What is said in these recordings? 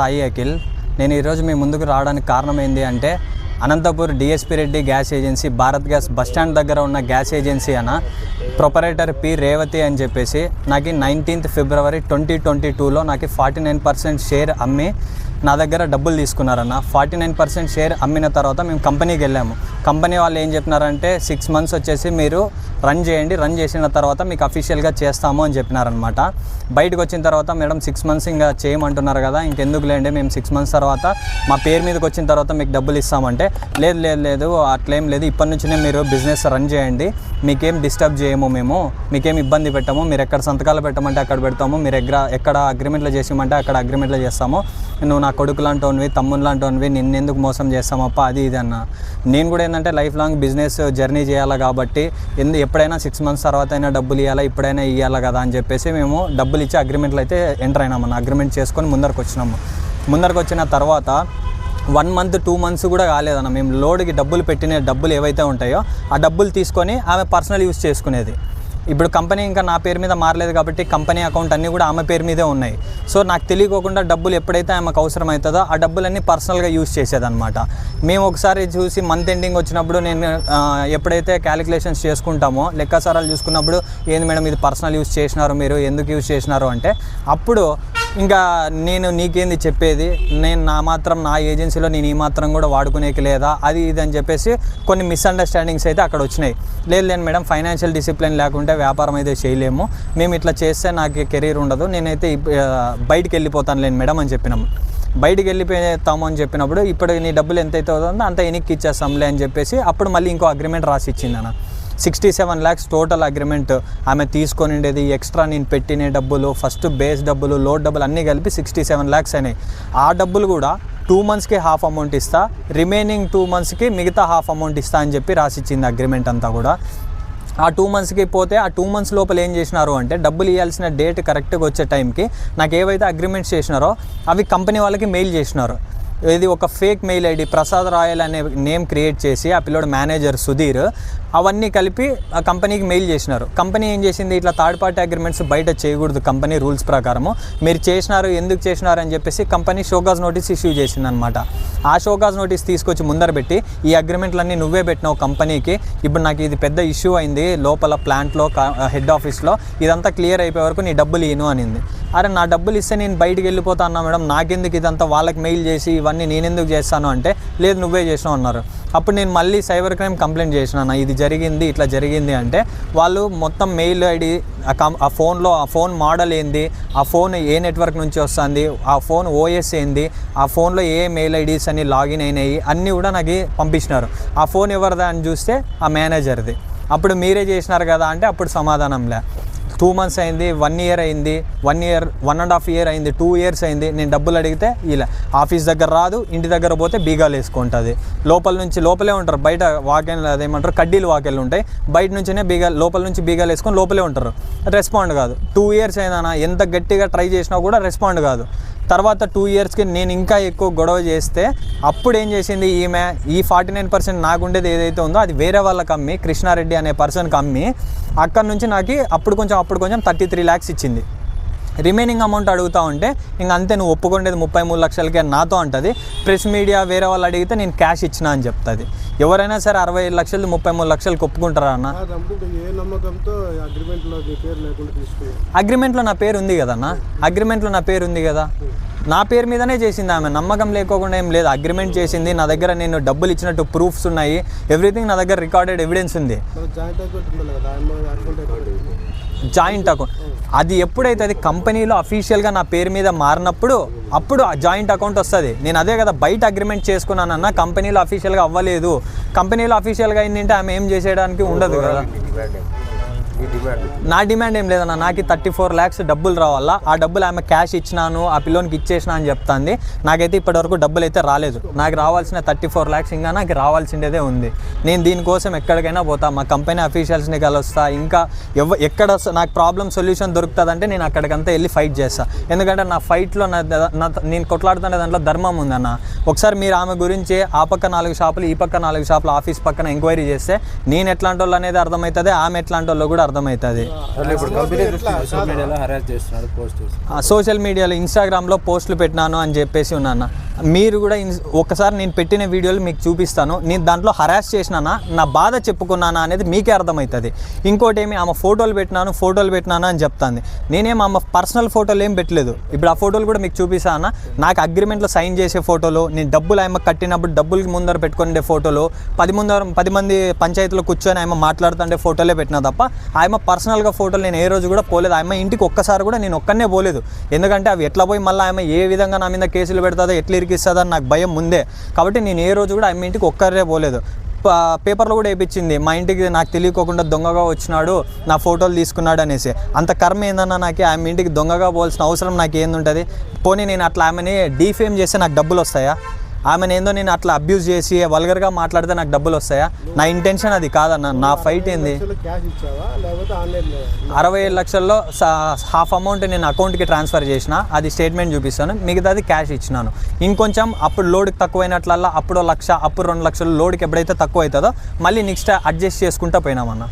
సాయి అఖిల్. నేను ఈరోజు మీ ముందుకు రావడానికి కారణం ఏంటి అంటే Anantapur DSP Reddy gas agency Bharat gas bus stand దగ్గర ఉన్న గ్యాస్ ఏజెన్సీ అన్న ప్రొపరేటర్ పి. రేవతి అని చెప్పేసి నాకు నైన్టీన్త్ ఫిబ్రవరి ట్వంటీ ట్వంటీ టూలో నాకు ఫార్టీ నైన్ పర్సెంట్ షేర్ అమ్మి నా దగ్గర డబ్బులు తీసుకున్నారన్న. ఫార్టీ నైన్ పర్సెంట్ షేర్ అమ్మిన తర్వాత మేము కంపెనీకి వెళ్ళాము. కంపెనీ వాళ్ళు ఏం చెప్పినారంటే సిక్స్ మంత్స్ వచ్చేసి మీరు రన్ చేయండి రన్ చేసిన తర్వాత మీకు అఫీషియల్గా చేస్తాము అని చెప్పినారనమాట బయటకు వచ్చిన తర్వాత మేడం సిక్స్ మంత్స్ ఇంకా చేయమంటున్నారు కదా ఇంకెందుకు లేండి మేము సిక్స్ మంత్స్ తర్వాత మా పేరు మీదకి వచ్చిన తర్వాత మీకు డబ్బులు ఇస్తామంటే లేదు లేదు లేదు అట్లేం లేదు. ఇప్పటి నుంచినే మీరు బిజినెస్ రన్ చేయండి. మీకేం డిస్టర్బ్ చేయము మేము. మీకేం ఇబ్బంది పెట్టము. మీరు ఎక్కడ సంతకాలు పెట్టమంటే అక్కడ పెడతాము. మీరు ఎక్కడ ఎక్కడ అగ్రిమెంట్లు చేసిమంటే అక్కడ అగ్రిమెంట్లు చేస్తాము. నువ్వు నా కొడుకు లాంటివి తమ్ముని లాంటివి నిన్నెందుకు మోసం చేస్తామప్ప? అది ఇది అన్న. నేను కూడా ఏంటంటే లైఫ్ లాంగ్ బిజినెస్ జర్నీ చేయాలి కాబట్టి ఎందు ఎప్పుడైనా సిక్స్ మంత్స్ తర్వాత అయినా డబ్బులు ఇవ్వాలా ఇప్పుడైనా ఇవ్వాలా కదా అని చెప్పేసి మేము డబ్బులు ఇచ్చి అగ్రిమెంట్లు అయితే ఎంటర్ అయినామన్న అగ్రిమెంట్ చేసుకొని ముందరకు వచ్చినాము. ముందరకు వచ్చిన తర్వాత వన్ మంత్ టూ మంత్స్ కూడా కాలేదన్న. మేము లోడ్కి డబ్బులు పెట్టిన డబ్బులు ఏవైతే ఉంటాయో ఆ డబ్బులు తీసుకొని ఆమె పర్సనల్ యూస్ చేసుకునేది. ఇప్పుడు కంపెనీ ఇంకా నా పేరు మీద మారలేదు కాబట్టి కంపెనీ అకౌంట్ అన్నీ కూడా ఆమె పేరు మీదే ఉన్నాయి. సో నాకు తెలియకోకుండా డబ్బులు ఎప్పుడైతే ఆమెకు అవసరం అవుతుందో ఆ డబ్బులన్నీ పర్సనల్గా యూజ్ చేసేదన్నమాట. మేము ఒకసారి చూసి మంత్ ఎండింగ్ వచ్చినప్పుడు నేను ఎప్పుడైతే క్యాలిక్యులేషన్స్ చేసుకుంటామో లెక్కసారాలు చూసుకున్నప్పుడు ఏంది మేడం ఇది పర్సనల్ యూస్ చేసినారు మీరు ఎందుకు యూజ్ చేసినారు అంటే అప్పుడు ఇంకా నేను నీకేంది చెప్పేది నేను నా మాత్రం నా ఏజెన్సీలో నేను ఈ మాత్రం కూడా వాడుకునేకి లేదా అది ఇది అని చెప్పేసి కొన్ని మిస్అండర్స్టాండింగ్స్ అయితే అక్కడ వచ్చినాయి. లేదు లేదు మేడం ఫైనాన్షియల్ డిసిప్లిన్ లేకుంటే వ్యాపారం అయితే చేయలేము. మేము ఇట్లా చేస్తే నాకు కెరీర్ ఉండదు. నేనైతే బయటికి వెళ్ళిపోతాను లేను మేడం అని చెప్పినాము. బయటికి వెళ్ళిపోతాము అని చెప్పినప్పుడు ఇప్పుడు నీ డబ్బులు ఎంత అయితే అవుతుందో అంత ఎనిక్కి ఇచ్చేస్తాంలే అని చెప్పేసి అప్పుడు మళ్ళీ ఇంకో అగ్రిమెంట్ రాసి ఇచ్చింది అన్న. Sixty seven lakhs total agreement ఆమె తీసుకొని ఉండేది ఎక్స్ట్రా నేను పెట్టిన డబ్బులు ఫస్ట్ బేస్ డబ్బులు లోడ్ డబ్బులు అన్నీ కలిపి సిక్స్టీ సెవెన్ ల్యాక్స్ అయినాయి. ఆ డబ్బులు కూడా టూ మంత్స్కి హాఫ్ అమౌంట్ ఇస్తా రిమైనింగ్ టూ మంత్స్కి మిగతా హాఫ్ అమౌంట్ ఇస్తా అని చెప్పి రాసిచ్చింది అగ్రిమెంట్ అంతా కూడా. ఆ టూ మంత్స్కి పోతే ఆ టూ మంత్స్ లోపల ఏం చేసినారు అంటే డబ్బులు ఇవ్వాల్సిన డేట్ కరెక్ట్గా వచ్చే టైంకి నాకు ఏవైతే అగ్రిమెంట్స్ చేసినారో అవి కంపెనీ వాళ్ళకి మెయిల్ చేసినారు. ఇది ఒక fake mail ID. Prasad Rayal అనే నేమ్ క్రియేట్ చేసి ఆ పిల్లోడు మేనేజర్ సుధీర్ అవన్నీ కలిపి ఆ కంపెనీకి మెయిల్ చేసినారు. కంపెనీ ఏం చేసింది? ఇట్లా థర్డ్ పార్టీ అగ్రిమెంట్స్ బయట చేయకూడదు కంపెనీ రూల్స్ ప్రకారము. మీరు చేసినారు ఎందుకు చేసినారు అని చెప్పేసి కంపెనీ షోగాజ్ నోటీస్ ఇష్యూ చేసింది అనమాట ఆ షోగాజ్ నోటీస్ తీసుకొచ్చి ముందర పెట్టి ఈ అగ్రిమెంట్లన్నీ నువ్వే పెట్టినావు కంపెనీకి. ఇప్పుడు నాకు ఇది పెద్ద ఇష్యూ అయింది. లోపల ప్లాంట్లో హెడ్ ఆఫీస్లో ఇదంతా క్లియర్ అయిపోయే వరకు నీ డబ్బులు ఇను అనింది. అరే నా డబ్బులు ఇస్తే నేను బయటికి వెళ్ళిపోతా అన్నా మేడం. నాకెందుకు ఇదంతా? వాళ్ళకి మెయిల్ చేసి ఇవన్నీ నేను ఎందుకు చేస్తాను అంటే లేదు నువ్వే చేసినావు అన్నారు. అప్పుడు నేను మళ్ళీ సైబర్ క్రైమ్ కంప్లైంట్ చేసినాను ఇది జరిగింది ఇట్లా జరిగింది అంటే వాళ్ళు మొత్తం మెయిల్ ఐడి ఆ ఫోన్లో ఆ ఫోన్ మోడల్ ఏంది ఆ ఫోన్ ఏ నెట్వర్క్ నుంచి వస్తుంది ఆ ఫోన్ ఓఎస్ ఏంది ఆ ఫోన్లో ఏ మెయిల్ ఐడీస్ అన్ని లాగిన్ అయినాయి అన్నీ కూడా నాకు పంపించినారు. ఆ ఫోన్ ఎవరిదా అని చూస్తే ఆ మేనేజర్ది. అప్పుడు మీరే చేసినారు కదా అంటే అప్పుడు సమాధానంలే టూ మంత్స్ అయింది వన్ ఇయర్ అయింది one year one and half year అయింది టూ ఇయర్స్ అయింది. నేను డబ్బులు అడిగితే ఇలా ఆఫీస్ దగ్గర రాదు ఇంటి దగ్గర పోతే బీగాలు వేసుకుంటుంది. లోపల నుంచి లోపలే ఉంటారు. బయట వాకెళ్ళు అదేమంటారు కడ్డీలు వాకెళ్ళు ఉంటాయి. బయట నుంచినే బీగా లోపల నుంచి బీగాలు వేసుకొని లోపలే ఉంటారు. రెస్పాండ్ కాదు. టూ ఇయర్స్ అయినా ఎంత గట్టిగా ట్రై చేసినా కూడా రెస్పాండ్ కాదు. తర్వాత టూ ఇయర్స్కి నేను ఇంకా ఎక్కువ గొడవ చేస్తే అప్పుడు ఏం చేసింది ఈమె? ఈ ఫార్టీ నైన్ పర్సెంట్ నాకు ఉండేది ఏదైతే ఉందో అది వేరే వాళ్ళకి అమ్మి కృష్ణారెడ్డి అనే పర్సన్కి అమ్మి అక్కడ నుంచి నాకు అప్పుడు కొంచెం అప్పుడు కొంచెం థర్టీ త్రీ ల్యాక్స్ ఇచ్చింది. రిమైనింగ్ అమౌంట్ అడుగుతా ఉంటే ఇంక అంతే నువ్వు ఒప్పుకుండేది ముప్పై మూడు లక్షలకే నాతో అంటది. ప్రెస్ మీడియా వేరే వాళ్ళు అడిగితే నేను క్యాష్ ఇచ్చిన అని చెప్తుంది. ఎవరైనా సరే అరవై ఐదు లక్షలు ముప్పై మూడు లక్షలకు ఒప్పుకుంటారా అన్న? అగ్రిమెంట్లో నీ పేరు ఉంది కదన్న అగ్రిమెంట్లో నా పేరు ఉంది కదా? నా పేరు మీదనే చేసింది ఆమె. నమ్మకం లేకోకుండా ఏం లేదు. అగ్రిమెంట్ చేసింది. నా దగ్గర నేను డబ్బులు ఇచ్చినట్టు ప్రూఫ్స్ ఉన్నాయి. ఎవ్రీథింగ్ నా దగ్గర రికార్డెడ్ ఎవిడెన్స్ ఉంది. జాయింట్ అకౌంట్ అది ఎప్పుడైతే అది కంపెనీలో అఫీషియల్గా నా పేరు మీద మారినప్పుడు అప్పుడు ఆ జాయింట్ అకౌంట్ వస్తుంది. నేను అదే కదా బయట అగ్రిమెంట్ చేసుకున్నానన్న కంపెనీలో అఫీషియల్గా అవ్వలేదు. కంపెనీలో అఫీషియల్గా అయిందంటే ఆమె ఏం చేసేయడానికి ఉండదు కదా. నా డిమాండ్ ఏం లేదన్న నాకు థర్టీ ఫోర్ ల్యాక్స్ డబ్బులు రావాలా? ఆ డబ్బులు ఆమె క్యాష్ ఇచ్చినాను ఆ పిల్లోనికి ఇచ్చేసిన అని చెప్తాంది. నాకైతే ఇప్పటివరకు డబ్బులు అయితే రాలేదు. నాకు రావాల్సిన థర్టీ ఫోర్ ల్యాక్స్ ఇంకా నాకు రావాల్సిందేదే ఉంది. నేను దీనికోసం ఎక్కడికైనా పోతా మా కంపెనీ అఫీషియల్స్ని కలుస్తా ఇంకా ఎవ ఎక్కడ నాకు ప్రాబ్లం సొల్యూషన్ దొరుకుతుందంటే నేను అక్కడికంతా వెళ్ళి ఫైట్ చేస్తా. ఎందుకంటే నా ఫైట్లో నా నా నేను కొట్లాడుతున్న దాంట్లో ధర్మం ఉందన్న. ఒకసారి మీరు ఆమె గురించి ఆ పక్క నాలుగు షాపులు ఈ పక్క నాలుగు షాపులు ఆఫీస్ పక్కన ఎంక్వైరీ చేస్తే నేను ఎట్లాంటి వాళ్ళు అనేది అర్థమవుతుంది ఆమె ఎట్లాంటి వాళ్ళు కూడా అర్థమవుతుంది సోషల్ మీడియాలో సోషల్ ఇన్స్టాగ్రామ్లో పోస్టులు పెట్టినాను అని చెప్పేసి ఉన్నాను. మీరు కూడా ఇన్స్- ఒకసారి నేను పెట్టిన వీడియోలు మీకు చూపిస్తాను. నేను దాంట్లో హరాస్ చేసినానా నా బాధ చెప్పుకున్నానా అనేది మీకే అర్థమవుతుంది. ఇంకోటి ఏమి ఆమె ఫోటోలు పెట్టినాను ఫోటోలు పెట్టినానా అని చెప్తాంది. నేనేం ఆమె పర్సనల్ ఫోటోలు ఏం పెట్టలేదు. ఇప్పుడు ఆ ఫోటోలు కూడా మీకు చూపిస్తానా నాకు అగ్రిమెంట్లో సైన్ చేసే ఫోటోలు నేను డబ్బులు ఆమె కట్టినప్పుడు డబ్బులకి ముందర పెట్టుకునే ఫోటోలు పది ముందర పది మంది పంచాయతీలో కూర్చొని ఆమె మాట్లాడుతుంటే ఫోటోలే పెట్టినా తప్ప ఆమె పర్సనల్గా ఫోటోలు నేను ఏ రోజు కూడా పోలేదు. ఆమె ఇంటికి ఒక్కసారి కూడా నేను ఒక్కనే పోలేదు. ఎందుకంటే అవి ఎట్లా పోయి మళ్ళీ ఆమె ఏ విధంగా నా మీద కేసులు పెడతాదో ఎట్లా ఇరికిస్తుందో అని నాకు భయం ముందే. కాబట్టి నేను ఏ రోజు కూడా ఆమె ఇంటికి ఒక్కరే పోలేదు. పేపర్లో కూడా వేయించింది మా ఇంటికి నాకు తెలియకోకుండా దొంగగా వచ్చినాడు నా ఫోటోలు తీసుకున్నాడు అనేసి. అంత కర్మ ఏందన్నా నాకు? ఆమె ఇంటికి దొంగగా పోవాల్సిన అవసరం నాకు ఏందుంటుంది? పోనీ నేను అట్లా ఆమెని డీఫేమ్ చేస్తే నాకు డబ్బులు వస్తాయా? ఆమెను ఏందో నేను అట్లా అబ్యూజ్ చేసి వల్గర్గా మాట్లాడితే నాకు డబ్బులు వస్తాయా? నా ఇంటెన్షన్ అది కాదన్న. నా ఫైట్ ఏంది? క్యాష్ ఇచ్చావా? లేకపోతే ఆన్లైన్ అరవై ఏడు లక్షల్లో హాఫ్ అమౌంట్ నేను అకౌంట్కి ట్రాన్స్ఫర్ చేసిన. అది స్టేట్మెంట్ చూపిస్తాను. మిగతాది క్యాష్ ఇచ్చినాను. ఇంకొంచెం అప్పుడు లోడ్కి తక్కువైనట్లల్లా అప్పుడు లక్ష అప్పుడు రెండు లక్షలు లోడ్కి ఎప్పుడైతే తక్కువ అవుతుందో మళ్ళీ నెక్స్ట్ అడ్జస్ట్ చేసుకుంటూ పోయినామన్న?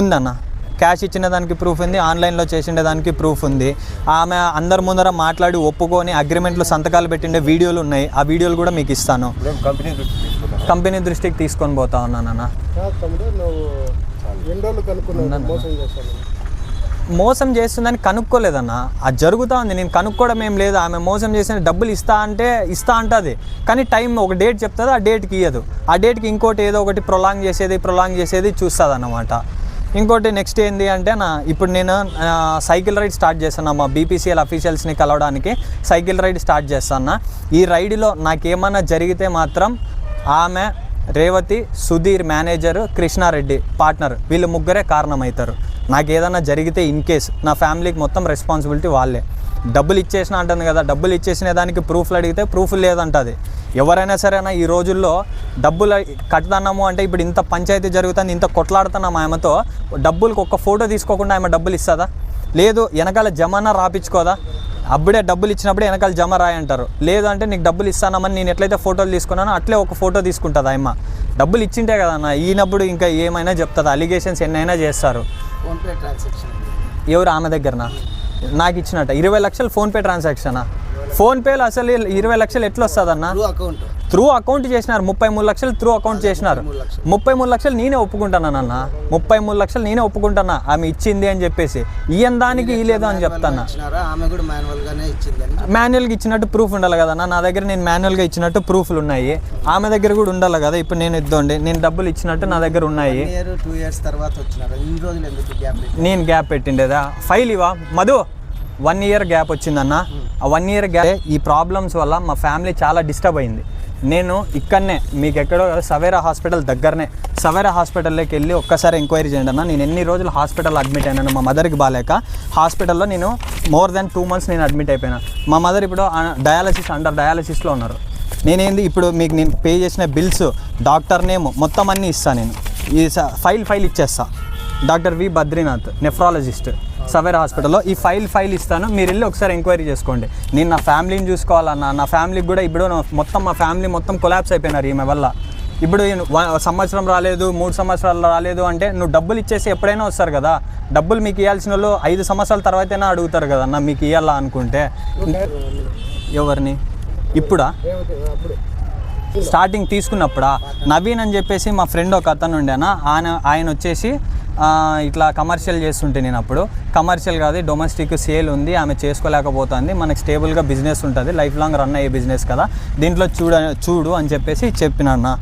ఉందన్న. క్యాష్ ఇచ్చిన దానికి ప్రూఫ్ ఉంది ఆన్లైన్లో చేసిండే దానికి ప్రూఫ్ ఉంది. ఆమె అందరి ముందర మాట్లాడి ఒప్పుకొని అగ్రిమెంట్లో సంతకాలు పెట్టిండే వీడియోలు ఉన్నాయి. ఆ వీడియోలు కూడా మీకు ఇస్తాను. కంపెనీ దృష్టికి తీసుకొని పోతా ఉన్నానన్న మోసం చేస్తుందని కనుక్కోలేదన్న. అది జరుగుతూ ఉంది నేను కనుక్కోవడం ఏం లేదు. ఆమె మోసం చేసిన డబ్బులు ఇస్తా అంటే ఇస్తా అంటుంది. కానీ టైం ఒక డేట్ చెప్తుంది ఆ డేట్కి ఇయ్యదు. ఆ డేట్కి ఇంకోటి ఏదో ఒకటి ప్రొలాంగ్ చేసేది ప్రొలాంగ్ చేసేది చూస్తుంది అన్నమాట ఇంకోటి నెక్స్ట్ ఏంది అంటే నా ఇప్పుడు నేను సైకిల్ రైడ్ స్టార్ట్ చేస్తాను మా బీపీసీఎల్ అఫీషియల్స్ని కలవడానికి. సైకిల్ రైడ్ స్టార్ట్ చేస్తాను ఈ రైడ్లో నాకేమన్నా జరిగితే మాత్రం ఆమె రేవతి సుధీర్ మేనేజర్ కృష్ణారెడ్డి పార్ట్నర్ వీళ్ళు ముగ్గురే కారణమవుతారు. నాకు ఏదైనా జరిగితే ఇన్ కేస్ నా ఫ్యామిలీకి మొత్తం రెస్పాన్సిబిలిటీ వాళ్ళే. డబ్బులు ఇచ్చేసిన అంటుంది కదా డబ్బులు ఇచ్చేసిన దానికి ప్రూఫ్లు అడిగితే ప్రూఫ్ లేదంటది. ఎవరైనా సరేనా ఈ రోజుల్లో డబ్బులు కట్టదన్నాము అంటే ఇప్పుడు ఇంత పంచాయతీ జరుగుతుంది ఇంత కొట్లాడుతున్నాం ఆమెతో డబ్బులకు ఒక్క ఫోటో తీసుకోకుండా ఆమె డబ్బులు ఇస్తుందా? లేదు వెనకాల జమానా రాపించుకోదా అప్పుడే డబ్బులు ఇచ్చినప్పుడే వెనకాల జమ రాయి అంటారు. లేదు అంటే నీకు డబ్బులు ఇస్తానమని నేను ఎట్లయితే ఫోటోలు తీసుకున్నానో అట్లే ఒక ఫోటో తీసుకుంటుంది ఆయమ్మ డబ్బులు ఇచ్చింటే కదా అన్న ఈయనప్పుడు ఇంకా ఏమైనా చెప్తుంది? అలిగేషన్స్ ఎన్నైనా చేస్తారు. ఎవరు ఆమె దగ్గరనా? నాకు ఇచ్చినట్ట. ఇరవై లక్షలు ఫోన్పే ట్రాన్సాక్షనా? ఫోన్పేలో అసలు ఇరవై లక్షలు ఎట్లా వస్తుంది అన్న అకౌంట్. త్రూ అకౌంట్ చేసినారు. ముప్పై మూడు లక్షలు త్రూ అకౌంట్ చేసినారు. ముప్పై మూడు లక్షలు. నేనే ఒప్పుకుంటానన్న ముప్పై మూడు లక్షలు నేనే ఒప్పుకుంటానా? ఆమె ఇచ్చింది అని చెప్పేసి. ఈయన దానికి ఇలేదు అని చెప్తానా? మాన్యువల్గా ఇచ్చినట్టు ప్రూఫ్ ఉండాలి కదా నా దగ్గర నేను మాన్యువల్గా ఇచ్చినట్టు ప్రూఫ్లు ఉన్నాయి. ఆమె దగ్గర కూడా ఉండాలి కదా? ఇప్పుడు నేను ఇద్దండి. నేను డబ్బులు ఇచ్చినట్టు నా దగ్గర ఉన్నాయి. టూ ఇయర్స్ తర్వాత నేను గ్యాప్ పెట్టిండేదా? ఫైల్ ఇవా మధు వన్ ఇయర్ గ్యాప్ వచ్చిందన్న. ఆ వన్ ఇయర్ గ్యాప్ ఈ ప్రాబ్లమ్స్ వల్ల మా ఫ్యామిలీ చాలా డిస్టర్బ్ అయింది. నేను ఇక్కడనే మీకు ఎక్కడో సవేరా హాస్పిటల్ దగ్గరనే సవేరా హాస్పిటల్లోకి వెళ్ళి ఒక్కసారి ఎంక్వైరీ చేయండి అన్న. నేను ఎన్ని రోజులు హాస్పిటల్ అడ్మిట్ అయినాను మా మదర్కి బాగాలేక హాస్పిటల్లో నేను మోర్ దెన్ టూ మంత్స్ నేను అడ్మిట్ అయిపోయినా. మా మదర్ ఇప్పుడు డయాలసిస్ అండర్ డయాలసిస్లో ఉన్నారు. నేనేంది ఇప్పుడు మీకు నేను పే చేసిన బిల్స్ డాక్టర్ నేమ్ మొత్తం అన్నీ ఇస్తాను నేను. ఈ ఫైల్ ఫైల్ ఇచ్చేస్తా. Doctor V Badrinath nephrologist Savera హాస్పిటల్లో. ఈ ఫైల్ ఫైల్ ఇస్తాను. మీరు వెళ్ళి ఒకసారి ఎంక్వైరీ చేసుకోండి. నేను నా ఫ్యామిలీని చూసుకోవాలన్నా నా ఫ్యామిలీకి కూడా ఇప్పుడు మొత్తం మా ఫ్యామిలీ మొత్తం కొలాప్స్ అయిపోయినారు ఈమె వల్ల. ఇప్పుడు సంవత్సరం రాలేదు మూడు సంవత్సరాలు రాలేదు అంటే నువ్వు డబ్బులు ఇచ్చేసి ఎప్పుడైనా వస్తారు కదా. డబ్బులు మీకు ఇవ్వాల్సిన వాళ్ళు ఐదు సంవత్సరాల తర్వాతైనా అడుగుతారు కదా. అన్న మీకు ఇవ్వాలా అనుకుంటే? ఎవరిని? ఇప్పుడా? స్టార్టింగ్ తీసుకున్నప్పుడా? నవీన్ అని చెప్పేసి మా ఫ్రెండ్ ఒక అతను ఉండేనా? ఆయన ఆయన వచ్చేసి ఇట్లా కమర్షియల్ చేస్తుంటే నేను అప్పుడు. కమర్షియల్ కాదు డొమెస్టిక్ సేల్ ఉంది ఆమె చేసుకోలేకపోతుంది. మనకి స్టేబుల్గా బిజినెస్ ఉంటుంది లైఫ్ లాంగ్ రన్ అయ్యే బిజినెస్ కదా. దీంట్లో చూడ చూడు అని చెప్పేసి చెప్పినన్న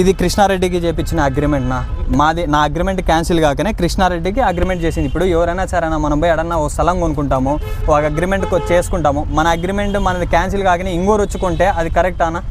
ఇది కృష్ణారెడ్డికి చేపించిన అగ్రిమెంట్ నా. మాది నా అగ్రిమెంట్ క్యాన్సిల్ కాకనే కృష్ణారెడ్డికి అగ్రిమెంట్ చేసింది. ఇప్పుడు ఎవరైనా సరే మనం పోయి ఎడన్నా ఓ స్థలం కొనుక్కుంటాము ఒక అగ్రిమెంట్ చేసుకుంటాము. మన అగ్రిమెంట్ మనది క్యాన్సిల్ కాకనే ఇంకోరు వచ్చుకుంటే అది కరెక్టానా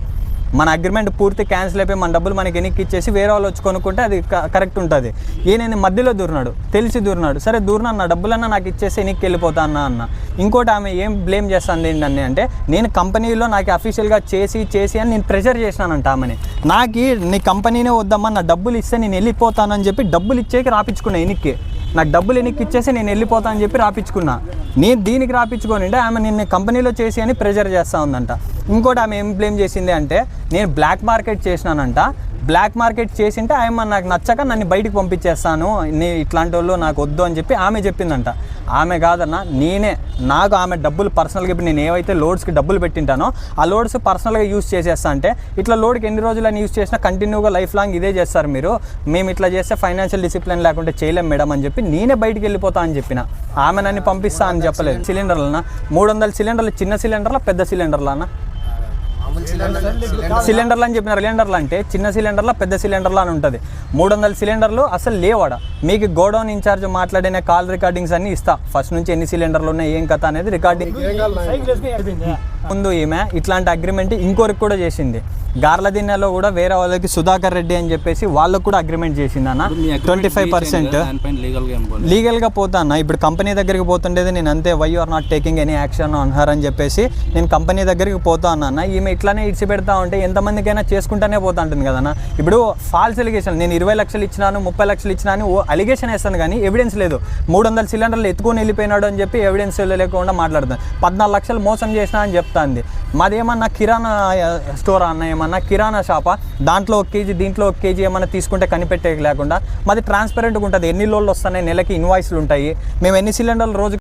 మన అగ్రిమెంట్ పూర్తి క్యాన్సిల్ అయిపోయి మన డబ్బులు మనకి ఎన్నికి ఇచ్చేసి వేరే వాళ్ళు వచ్చి కొనుక్కుంటే అది క- కరెక్ట్ ఉంటుంది. ఈయన మధ్యలో దూరినాడు తెలిసి దూరినాడు. సరే దూరినా అన్న డబ్బులన్నా నాకు ఇచ్చేసి వెనక్కి వెళ్ళిపోతా అన్న అన్న. ఇంకోటి ఆమె ఏం బ్లేమ్ చేస్తుంది ఏంటని అంటే నేను కంపెనీలో నాకు అఫీషియల్గా చేసి చేసి అని నేను ప్రెషర్ చేసినానంట ఆమెని. నాకు నీ కంపెనీనే వద్దమ్మా నా డబ్బులు ఇస్తే నేను వెళ్ళిపోతానని చెప్పి డబ్బులు ఇచ్చేకి రాపించుకున్నా ఎన్నికి నాకు డబ్బులు వెనక్కి ఇచ్చేసి నేను వెళ్ళిపోతా అని చెప్పి రాపించుకున్నా నేను దీనికి రాపించుకొని ఆమె నిన్న కంపెనీలో చేసి అని ప్రెజర్ చేస్తూ ఉందంట. ఇంకోటి ఆమె ఏం బ్లేమ్ చేసింది అంటే నేను బ్లాక్ మార్కెట్ చేసినానంట. బ్లాక్ మార్కెట్ చేసింటే ఆమె నాకు నచ్చక నన్ను బయటికి పంపించేస్తాను నీ ఇట్లాంటి వాళ్ళు నాకు వద్దు అని చెప్పి ఆమె చెప్పిందంట. ఆమె కాదన్న నేనే నాకు ఆమె డబ్బులు పర్సనల్గా ఇప్పుడు నేను ఏవైతే లోడ్స్కి డబ్బులు పెట్టింటానో ఆ లోడ్స్ పర్సనల్గా యూస్ చేసేస్తా అంటే ఇట్లా లోడ్కి ఎన్ని రోజులని యూస్ చేసినా కంటిన్యూగా లైఫ్ లాంగ్ ఇదే చేస్తారు మీరు. మేము ఇట్లా చేస్తే ఫైనాన్షియల్ డిసిప్లిన్ లేకుంటే చేయలేం మేడం అని చెప్పి నేనే బయటికి వెళ్ళిపోతా అని చెప్పిన. ఆమె నన్ను పంపిస్తా అని చెప్పలేదు. సిలిండర్లనా మూడు వందల సిలిండర్లు చిన్న సిలిండర్లా పెద్ద సిలిండర్లన్నా సిలిండర్లు అని చెప్పిన సిలిండర్లు అంటే చిన్న సిలిండర్లా పెద్ద సిలిండర్లా అని ఉంటుంది. మూడు వందల సిలిండర్లు అసలు లేవాడ. మీకు గోడౌన్ ఇన్ఛార్జ్ మాట్లాడిన కాల్ రికార్డింగ్స్ అన్ని ఇస్తా. ఫస్ట్ నుంచి ఎన్ని సిలిండర్లు ఉన్నాయి ఏం కథ అనేది రికార్డింగ్ ముందు ఈమె ఇట్లాంటి అగ్రిమెంట్ ఇంకొకరికి కూడా చేసింది. గార్లదిన్నెలో కూడా వేరే వాళ్ళకి సుధాకర్ రెడ్డి అని చెప్పేసి వాళ్ళకు కూడా అగ్రిమెంట్ చేసింది అన్న. ట్వంటీ ఫైవ్ పర్సెంట్ లీగల్గా పోతా అన్న. ఇప్పుడు కంపెనీ దగ్గరికి పోతుండేది నేను అంతే why are not taking any action on her అని చెప్పేసి నేను కంపెనీ దగ్గరికి పోతా అన్న ఈమె ఇట్లానే ఇడిచి పెడతా ఉంటే ఎంతమందికైనా చేసుకుంటానే పోతా ఉంటుంది కదన్న ఇప్పుడు ఫాల్స్ ఎలిగేషన్ నేను ఇరవై లక్షలు ఇచ్చినాను ముప్పై లక్షలు ఇచ్చినాను ఓ అలిగేషన్ వేస్తాను కానీ ఎవిడెన్స్ లేదు. మూడు వందల సిలిండర్లు ఎత్తుకొని వెళ్ళిపోయినాడు అని చెప్పి ఎవిడెన్స్ లేకుండా మాట్లాడుతాను పద్నాలుగు లక్షలు మోసం చేసినా అని చెప్తాంది. మాదేమన్నా కిరాణా స్టోర్ అన్న ఏమన్నా? కిరాణా షాపా? దాంట్లో ఒక కేజీ దీంట్లో ఒక కేజీ ఏమన్నా తీసుకుంటే కనిపెట్టే లేకుండా మాది ట్రాన్స్పరెంట్గా ఉంటుంది. ఎన్ని లోన్లు వస్తున్నాయి? నెలకి ఇన్వాయిస్లు ఉంటాయి. మేము ఎన్ని సిలిండర్లు రోజు